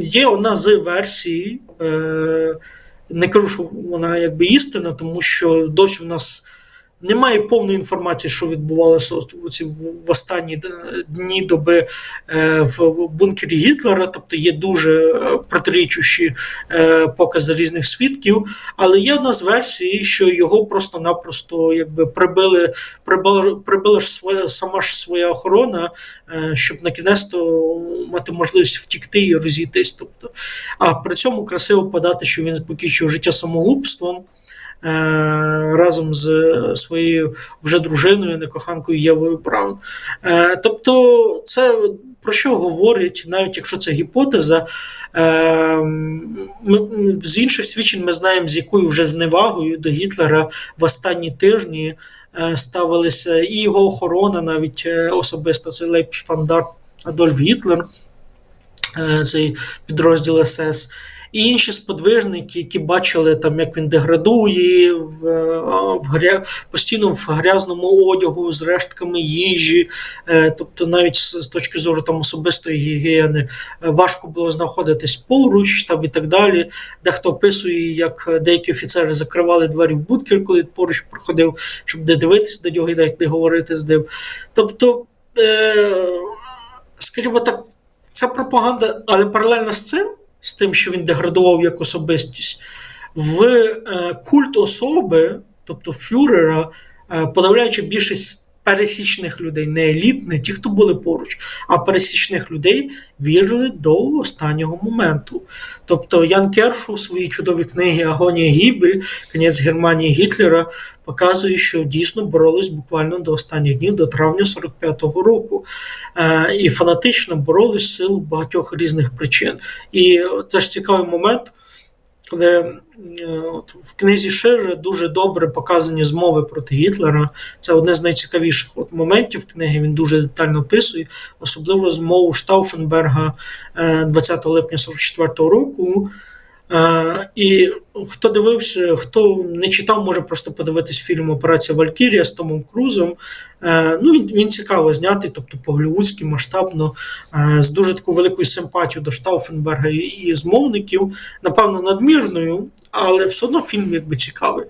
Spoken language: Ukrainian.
Є одна з версій. Е, не кажу, що вона якби істина, тому що досі в нас немає повної інформації, що відбувалося в останні дні доби е, в бункері Гітлера. Тобто є дуже е, протирічущі е, покази різних свідків. Але є одна з версій, що його просто-напросто якби прибили, прибила, прибила ж своя сама ж своя охорона, е, щоб на кінець то мати можливість втікти і розійтись. Тобто, а при цьому красиво подати, що він покінчив життя самогубством. Е, Разом з своєю вже дружиною, некоханкою Євою Браун. Е, Тобто, це про що говорить, навіть якщо це гіпотеза, е, ми, з інших свідчень ми знаємо, з якою вже зневагою до Гітлера в останні тижні ставилися і його охорона, навіть особисто це лейбштандарт Адольф Гітлер, цей підрозділ СС. І інші сподвижники, які бачили, там, як він деградує в, е, в гря... постійно в грязному одягу з рештками їжі, е, тобто навіть з, точки зору там, особистої гігієни, е, важко було знаходитись поруч там, і так далі. Дехто описує, як деякі офіцери закривали двері в бункер, коли поруч проходив, щоб не дивитися до нього і навіть не говорити з ним. Тобто, е, скажімо так, ця пропаганда, але паралельно з цим з тим, що він деградував як особистість, в е, культ особи, тобто фюрера, е, подавляючи більшість пересічних людей, не еліт, не ті, хто були поруч, а пересічних людей вірили до останнього моменту. Тобто Ян Кершу у своїй чудовій книгі Агонія Гібель, кінець Германії Гітлера, показує, що дійсно боролись буквально до останніх днів, до травня 45-го року. Е, і фанатично боролись в силу багатьох різних причин. І теж цікавий момент, коли е, от, в книзі Шир дуже добре показані змови проти Гітлера. Це одне з найцікавіших от, моментів книги. Він дуже детально описує, особливо змову Штауфенберга е, 20 липня 44-го року. Е, і хто дивився, хто не читав, може просто подивитись фільм Операція Валькірія з Томом Крузом. Е, ну, він, він цікаво знятий, тобто по-голівудськи, масштабно, е, з дуже такою великою симпатією до Штауфенберга і змовників, напевно, надмірною, але все одно фільм якби цікавий.